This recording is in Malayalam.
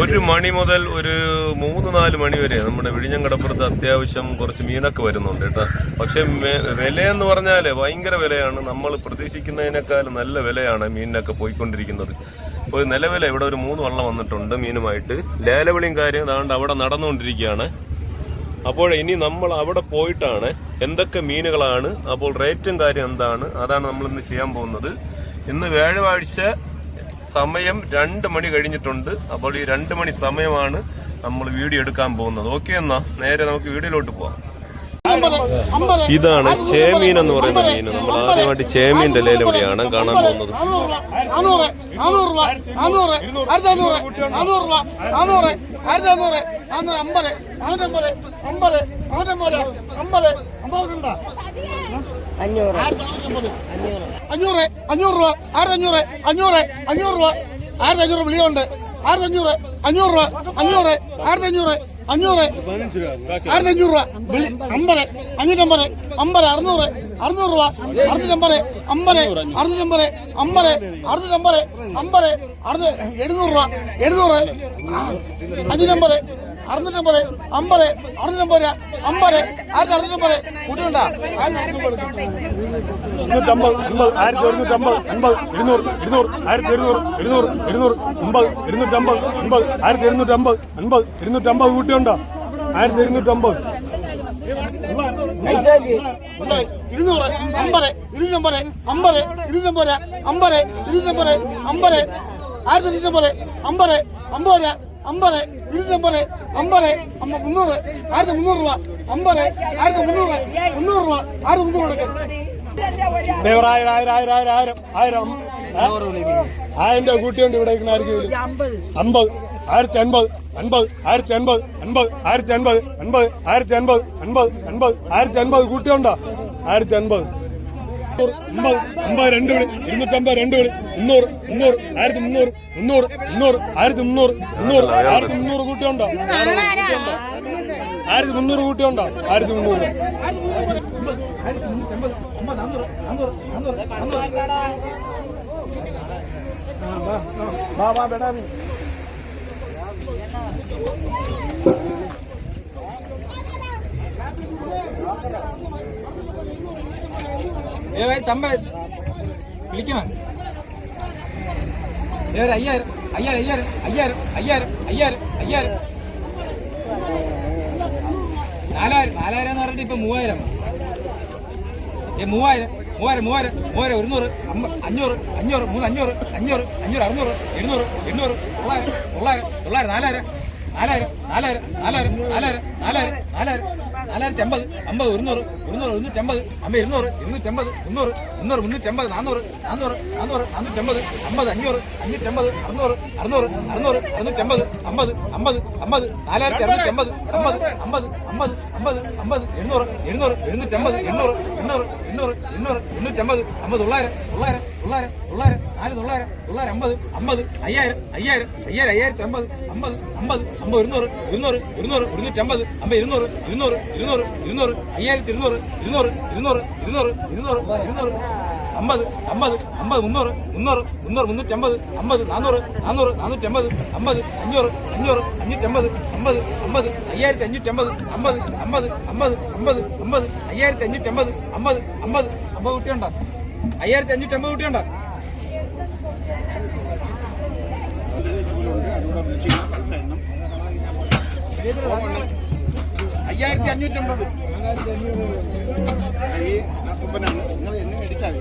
ഒരു മണി മുതൽ ഒരു മൂന്ന് നാല് മണി വരെ നമ്മുടെ വിഴിഞ്ഞം കടപ്പുറത്ത് അത്യാവശ്യം കുറച്ച് മീനൊക്കെ വരുന്നുണ്ട് കേട്ടോ. പക്ഷെ വില എന്ന് പറഞ്ഞാൽ ഭയങ്കര വിലയാണ്. നമ്മൾ പ്രതീക്ഷിക്കുന്നതിനേക്കാൾ നല്ല വിലയാണ് മീനിനൊക്കെ പോയിക്കൊണ്ടിരിക്കുന്നത്. ഇപ്പോൾ നിലവിലെ ഇവിടെ ഒരു മൂന്ന് വള്ളം വന്നിട്ടുണ്ട് മീനുമായിട്ട്. ലേലവിളിയും കാര്യം അതാണ്ട് അവിടെ നടന്നുകൊണ്ടിരിക്കുകയാണ്. അപ്പോൾ ഇനി നമ്മൾ അവിടെ പോയിട്ടാണ് എന്തൊക്കെ മീനുകളാണ് അപ്പോൾ റേറ്റും കാര്യം എന്താണ് അതാണ് നമ്മൾ ഇന്ന് ചെയ്യാൻ പോകുന്നത്. ഇന്ന് വ്യാഴാഴ്ച സമയം രണ്ട് മണി കഴിഞ്ഞിട്ടുണ്ട്. അപ്പോൾ ഈ രണ്ട് മണി സമയമാണ് നമ്മൾ വീഡിയോ എടുക്കാൻ പോകുന്നത്. ഓക്കെ എന്നാ. നേരെ നമുക്ക് വീഡിയോയിലോട്ട് പോവാം. ഇതാണ് ചേമീൻ എന്ന് പറയുന്ന മീൻ നമ്മൾ ആദ്യമായിട്ട് ചേമീന്റെ ലേലവിടെയാണ് കാണാൻ പോകുന്നത് അഞ്ഞൂറ് അഞ്ഞൂറ് രൂപ ആയിരത്തഞ്ഞൂറ് അഞ്ഞൂറ് അഞ്ഞൂറ് രൂപ ആയിരത്തഞ്ഞൂറ് വിളിയുണ്ട് ആയിരത്തഞ്ഞൂറ് അഞ്ഞൂറ് രൂപ അഞ്ഞൂറ് ആയിരത്തഞ്ഞൂറ് അഞ്ഞൂറ്. ആയിരത്തഞ്ഞൂറ് രൂപ. അമ്പത്. അഞ്ഞൂറ്റമ്പത്. അമ്പത് അറുന്നൂറ്. അറുന്നൂറ് രൂപ. അറുന്നൂറ്റമ്പത്. അമ്പത്. അറുന്നൂറ്റമ്പത്. അമ്പത്. അറുന്നൂറ്റമ്പത്. അമ്പത്. അറുന്നൂറ്. എഴുന്നൂറ് രൂപ. എഴുന്നൂറ്. അഞ്ഞൂറ്റമ്പത്. അറുന്നൂറ്റി അമ്പത് അമ്പത് അറുന്നൂറ്റി അമ്പത് അമ്പത്. ആയിരത്തി അറുന്നൂറ്റി അമ്പത്. കൂട്ടുണ്ട ആയിരത്തി അറുന്നൂറ്റി അമ്പത് അമ്പത്. ഇരുന്നൂറ് ഇരുന്നൂറ്. ആയിരത്തി ഇരുന്നൂറ് ഇരുന്നൂറ് ഇരുന്നൂറ്. അമ്പത് ഇരുന്നൂറ്റി അമ്പത്. അമ്പത് ആയിരത്തി ഇരുന്നൂറ്റി അമ്പത് അമ്പത് ഇരുന്നൂറ്റി അമ്പത് കൂട്ടിയുണ്ടോ ആയിരത്തി ഇരുന്നൂറ്റി ഇരുന്നൂറ് അമ്പത്. ഇരുന്നൂറ് അമ്പത്. ഇരുന്നൂറ് അമ്പത്. ആയിരത്തി ഇരുന്നൂറ് അമ്പത്. അമ്പത്. ഇരുന്നൂറ്റമ്പത് അമ്പത് അമ്പ മുന്നൂറ് ആയിരത്തി മുന്നൂറ് രൂപ. അമ്പത് ആയിരത്തി മുന്നൂറ് മുന്നൂറ് രൂപ. ആയിരത്തി മുന്നൂറ് കൊടുക്കും. ആയിരം ആയിരം ആയിരം ആയിരം ആയിരം. ആയിരം? ആയിരം രൂപ കൂട്ടിയുണ്ട് ഇവിടെ ആയിരിക്കും അമ്പത്. ആയിരത്തി അൻപത് അൻപത് ആയിരത്തി അൻപത് അൻപത് ആയിരത്തി അൻപത് അൻപത് ആയിരത്തി അൻപത് അൻപത് അൻപത് ആയിരത്തി അൻപത് കൂട്ടിയുണ്ടോ? ആയിരത്തി അൻപത് അമ്പത് രണ്ട് വിളി ഇരുന്നൂറ്റമ്പത് രണ്ട് വിളി മുന്നൂറ് മുന്നൂറ് ആയിരത്തി മുന്നൂറ് മുന്നൂറ് മുന്നൂറ് ആയിരത്തി മുന്നൂറ് മുന്നൂറ് ആയിരത്തി മുന്നൂറ് കൂട്ടിയുണ്ടോ? ആയിരത്തി മുന്നൂറ് കൂട്ടിയുണ്ടോ? ആയിരത്തി മുന്നൂറ്. ഏ ഭായി തമ്പ. വിളിക്കണം ഏ ഒരു അയ്യായിരം അയ്യായിരം അയ്യായിരം അയ്യായിരം അയ്യായിരം അയ്യായിരം നാലായിരം നാലായിരം എന്ന് പറഞ്ഞിട്ട് ഇപ്പൊ മൂവായിരം. ഏ മൂവായിരം മൂവായിരം മൂവായിരം മൂവായിരം ഒരുന്നൂറ് അഞ്ഞൂറ് അഞ്ഞൂറ് മൂന്ന് അഞ്ഞൂറ് അഞ്ഞൂറ് അഞ്ഞൂറ് അറുന്നൂറ് എഴുന്നൂറ് എണ്ണൂറ് തൊള്ളായിരം തൊള്ളായിരം തൊള്ളായിരം നാലായിരം നാലായിരം നാലായിരം നാലായിരം നാലായിരം നാലായിരം നാലായിരം. നാലായിരത്തി അമ്പത് അമ്പത് ഒരുന്നൂറ് ഒരുന്നൂറ് ഇരുന്നൂറ്റമ്പത് അമ്പത് ഇരുന്നൂറ് ഇരുന്നൂറ്റമ്പത് മുന്നൂറ് മുന്നൂറ് മുന്നൂറ്റമ്പത് നാന്നൂറ് നാന്നൂറ് നാന്നൂറ് നാന്നൂറ്റമ്പത് അമ്പത് അഞ്ഞൂറ് അഞ്ഞൂറ്റമ്പത് അറുന്നൂറ് അറുന്നൂറ് അറുന്നൂറ് അറുന്നൂറ്റമ്പത് അമ്പത് അമ്പത് അമ്പത് നാലായിരത്തി അറുന്നൂറ്റമ്പത് അമ്പത് അമ്പത് അമ്പത് അമ്പത് അമ്പത് എണ്ണൂറ് എഴുന്നൂറ് എഴുന്നൂറ്റമ്പത് എണ്ണൂറ് എണ്ണൂറ് എണ്ണൂറ് എണ്ണൂറ് എണ്ണൂറ്റമ്പത് അമ്പത് തൊള്ളായിരം തൊള്ളായിരം തൊള്ളായിരം തൊള്ളായിരം നാല് തൊള്ളായിരം തൊള്ളായിരം അമ്പത് അമ്പത് അയ്യായിരം അയ്യായിരം അയ്യായിരം അയ്യായിരത്തി അമ്പത് അമ്പത് അമ്പത് അമ്പത് ഇരുന്നൂറ് ഇരുന്നൂറ് ഇരുന്നൂറ് ഇരുന്നൂറ്റമ്പത് അമ്പത് ഇരുന്നൂറ് ഇരുന്നൂറ് ഇരുന്നൂറ് ഇരുന്നൂറ് അയ്യായിരത്തി ഇരുന്നൂറ് ഇരുന്നൂറ് ഇരുന്നൂറ് ഇരുന്നൂറ് ഇരുന്നൂറ് ഇരുന്നൂറ് അമ്പത് അമ്പത് അമ്പത് മുന്നൂറ് മുന്നൂറ് മുന്നൂറ് മുന്നൂറ്റമ്പത് അമ്പത് നാന്നൂറ് നാന്നൂറ് നാനൂറ്റമ്പത് അമ്പത് അഞ്ഞൂറ് അഞ്ഞൂറ് അഞ്ഞൂറ്റമ്പത് അമ്പത് അമ്പത് അയ്യായിരത്തി അഞ്ഞൂറ്റമ്പത് അമ്പത് അമ്പത് അമ്പത് അമ്പത് അമ്പത് അയ്യായിരത്തി അഞ്ഞൂറ്റമ്പത് അമ്പത് അമ്പത് അമ്പത് കുട്ടിയുണ്ടോ അയ്യായിരത്തി അഞ്ഞൂറ്റി അമ്പത് കുട്ടിയുണ്ടോ അയ്യായിരത്തി അഞ്ഞൂറ്റമ്പത് ഈ കുപ്പനാണ് നിങ്ങൾ എന്നും മേടിച്ചാൽ